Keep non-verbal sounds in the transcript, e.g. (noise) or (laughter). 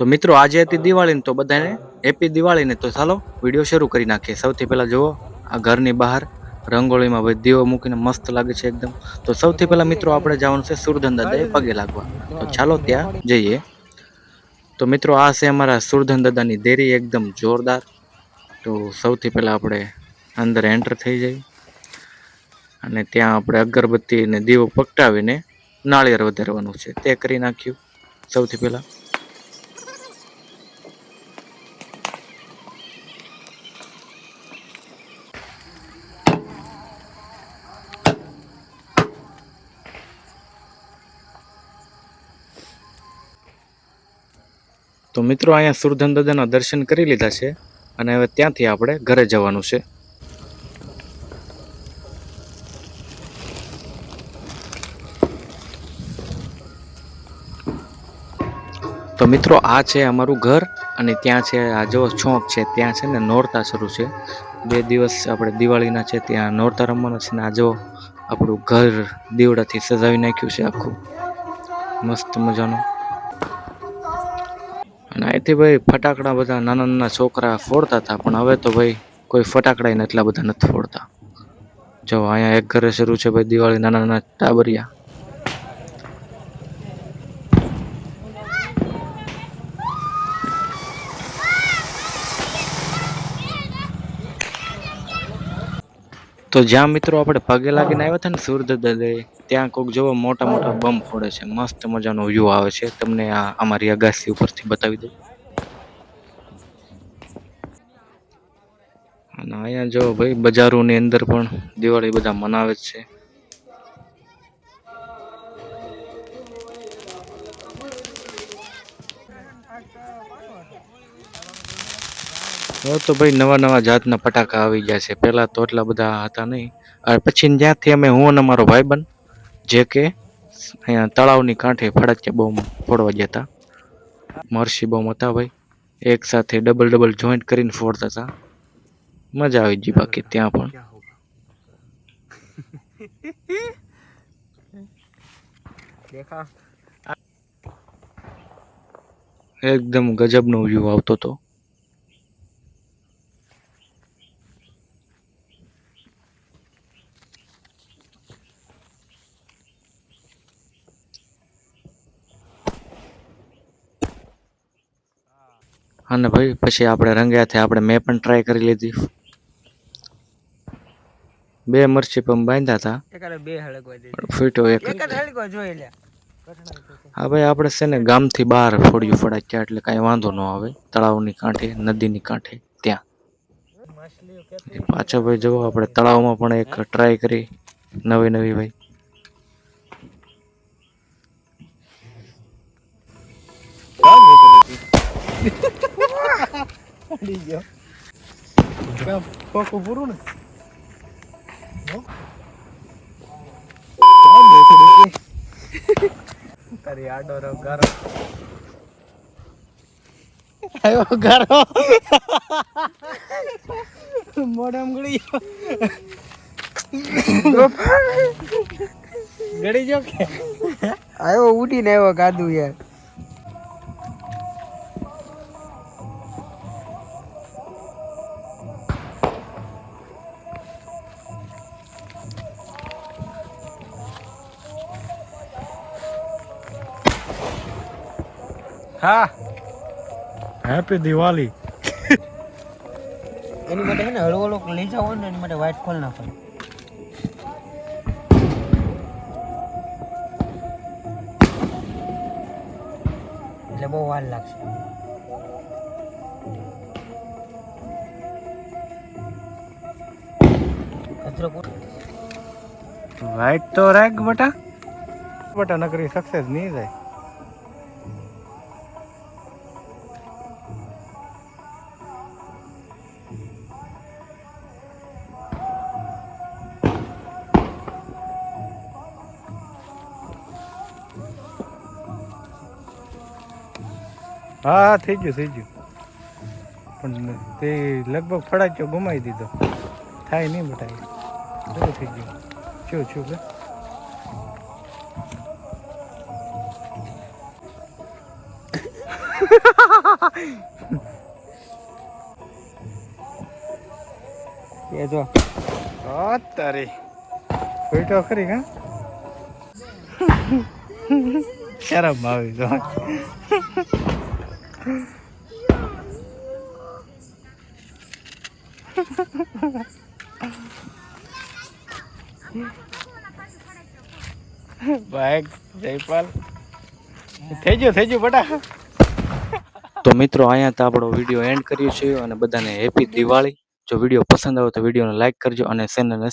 તો મિત્રો, આજે હતી દિવાળીને તો બધાને હેપી દિવાળીને તો ચાલો વીડિયો શરૂ કરી નાખીએ. સૌથી પહેલા જુઓ, આ ઘરની બહાર રંગોળીમાં ભાઈ દીવો મૂકીને મસ્ત લાગે છે એકદમ. તો સૌથી પહેલા મિત્રો, આપણે જવાનું છે સુરધન દાદાએ પગે લાગવા. તો ચાલો ત્યાં જઈએ. તો મિત્રો, આ છે અમારા સુરધન દાદાની દેરી, એકદમ જોરદાર. તો સૌથી પહેલાં આપણે અંદર એન્ટર થઈ જઈએ. અને ત્યાં આપણે અગરબત્તી અને દીવો પકટાવીને નાળિયેર વધારવાનું છે. તે કરી નાખ્યું. સૌથી પહેલા તો મિત્રો અહીંયા સુરધન દાદાના દર્શન કરી લીધા છે અને હવે ત્યાંથી આપણે ઘરે જવાનું છે. તો મિત્રો આ છે અમારું ઘર અને ત્યાં છે, આ જો છોંક છે, ત્યાં છે ને નોરતા શરૂ છે. બે દિવસ આપણે દિવાળીના છે, ત્યાં નોરતા રમવાના છે ને આ જો આપણું ઘર દીવડાથી સજાવી નાખ્યું છે આખું. મસ્ત મજાનું. અને અહીંથી ભાઈ ફટાકડા બધા નાના નાના છોકરા ફોડતા હતા, પણ હવે તો ભાઈ કોઈ ફટાકડા એટલા બધા નથી ફોડતા. જો અહીંયા એક ઘરે શરૂ છે ભાઈ દિવાળી નાના નાના ટાબરિયા. તો જ્યાં મિત્રો આપણે પગે લાગીને આવ્યા હતા ને સૂર્યદાદા ત્યાં કોઈક જોવો મોટા મોટા બમ ફોડે છે. મસ્ત મજાનો વ્યૂ આવે છે. તમને આ અમારી અગાસી ઉપરથી બતાવી દઉં. અને અહીંયા જો ભાઈ બજારોની અંદર પણ દિવાળી બધા મનાવે જ છે. હવે તો ભાઈ નવા નવા જાતના ફટાકા આવી ગયા છે. પહેલા તો એટલા બધા હતા નહીં. પછી જ્યાંથી અમે હું અને મારો ભાઈબંધ જે કે અહીંયા તળાવની કાંઠે ફટાકિયા બોમ ફોડવા હતા. મરસી બહુ હતા ભાઈ. એક સાથે ડબલ ડબલ જોઈન્ટ કરીને ફોડતા હતા. મજા આવી ગઈ બાકી ત્યાં પણ. એકદમ ગજબનો વ્યૂ આવતો હતો અને ભાઈ પછી આપણે રંગ્યા થયા. આપણે મેં પણ ટ્રાય કરી લીધી. બે મરચી પણ બાંધ્યા હતા. પણ ફૂટ્યો એક. હા ભાઈ આપણે છે ને ગામથી બહાર ફોડ્યું ફડાક્યા એટલે કાંઈ વાંધો ન આવે. તળાવની કાંઠે નદીની કાંઠે ત્યાં. પાછા ભાઈ જવો આપણે તળાવમાં પણ એક ટ્રાય કરી. નવી નવી ભાઈ. (laughs) પડી ગયો. કામ પોકું પૂરું ને તારી આડો રો ગારો. આવ્યો ગારો. મોઢામ ગળી ગયો ગળી જો કે? આવ્યો ઉડીને આવ્યો ગાદું યાર. હા. હેપી દિવાળી એની માટે છે ને હળવો હળવો લઈ જાવ ને એની માટે વ્હાઈટ ખોલ નાખો. એટલે બહુ વાર લાગશે. વાઈટ તો રાખ બટા. બટા નકરી સક્સેસ નહીં જાય હા હા થઈ ગયું થઈ ગયું. પણ તે લગભગ ફળાચ્યો ગુમાવી દીધો. થાય નહીં બટા બધું થઈ ગયું. શું છું કે? એ જો. તારી ખરી હા શરમ આવી જો બાઈક જયપાલ. થઈ ગયું થઈ ગયું, બટા. તો મિત્રો, અહીંયા તો આપણો વીડિયો એન્ડ કરીએ છીએ અને બધાને હેપી દિવાળી. જો વીડિયો પસંદ આવે તો વિડીયોને લાઈક કરજો અને ચેનલને